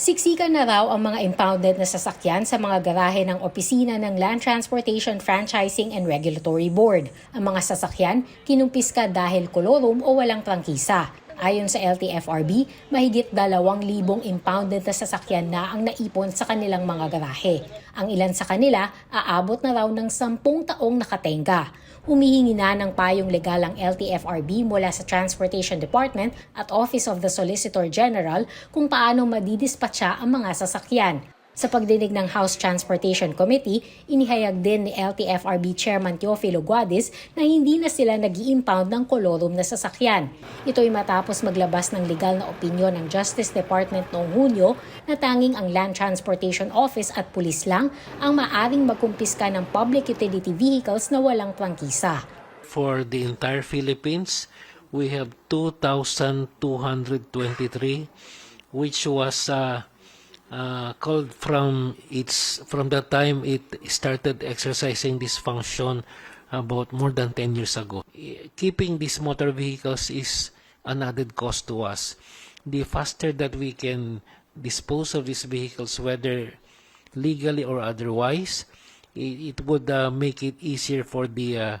Siksikan na raw ang mga impounded na sasakyan sa mga garahe ng opisina ng Land Transportation Franchising and Regulatory Board. Ang mga sasakyan kinumpiska dahil kolorum o walang prangkisa. Ayon sa LTFRB, mahigit 2,000 impounded na sasakyan na ang naipon sa kanilang mga garahe. Ang ilan sa kanila aabot na raw ng 10 taong nakatenga. Humihingi na ng payong legal ang LTFRB mula sa Transportation Department at Office of the Solicitor General kung paano madidispatcha ang mga sasakyan. Sa pagdinig ng House Transportation Committee, inihayag din ni LTFRB Chairman Teofilo Guadis na hindi na sila nag impound ng kolorum na sasakyan. Ito'y matapos maglabas ng legal na opinyon ng Justice Department noong Hunyo na tanging ang Land Transportation Office at pulis lang ang maaring magkumpiska ng public utility vehicles na walang prangkisa. For the entire Philippines, we have 2,223, which was uh, uh, called from its from the time it started exercising this function about more than 10 years ago. Keeping these motor vehicles is an added cost to us. The faster that we can dispose of these vehicles, whether legally or otherwise, it, it would uh, make it easier for the uh,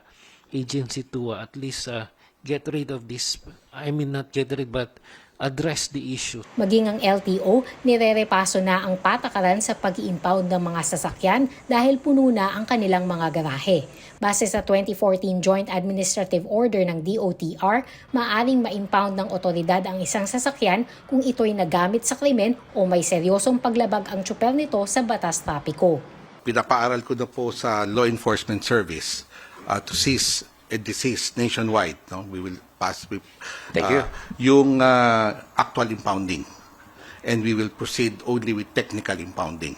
agency to uh, at least uh, get rid of this. I mean, not get rid, but address the issue. Maging ang LTO, nirerepaso na ang patakaran sa pag impound ng mga sasakyan dahil puno na ang kanilang mga garahe. Base sa 2014 Joint Administrative Order ng DOTR, maaring ma-impound ng otoridad ang isang sasakyan kung ito'y nagamit sa krimen o may seryosong paglabag ang tsuper nito sa batas trapiko. pinapaaral ko na po sa law enforcement service uh, to seize and desist nationwide. No? We will pass we, Thank uh, yung uh, actual impounding and we will proceed only with technical impounding.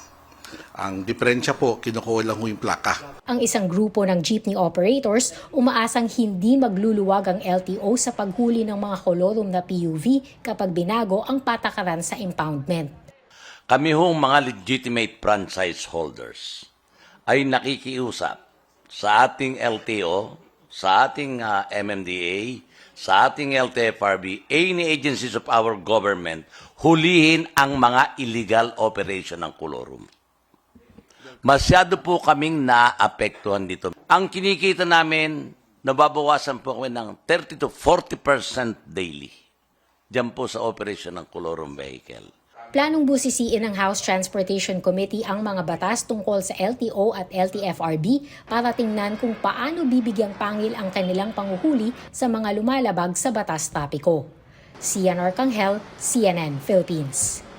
Ang diferensya po, kinukuha lang ho yung plaka. Ang isang grupo ng jeepney operators umaasang hindi magluluwag ang LTO sa paghuli ng mga kolorum na PUV kapag binago ang patakaran sa impoundment. Kami hong mga legitimate franchise holders ay nakikiusap sa ating LTO, sa ating ah, MMDA, sa ating LTFRB, any agencies of our government, hulihin ang mga illegal operation ng kolorum. Masyado po kaming naapektuhan dito. Ang kinikita namin, nababawasan po kami ng 30 to 40% daily. Diyan po sa operation ng kolorum vehicle. Planong busisiin ng House Transportation Committee ang mga batas tungkol sa LTO at LTFRB para tingnan kung paano bibigyang pangil ang kanilang panguhuli sa mga lumalabag sa batas tapiko. Sian Arcangel, CNN, Philippines.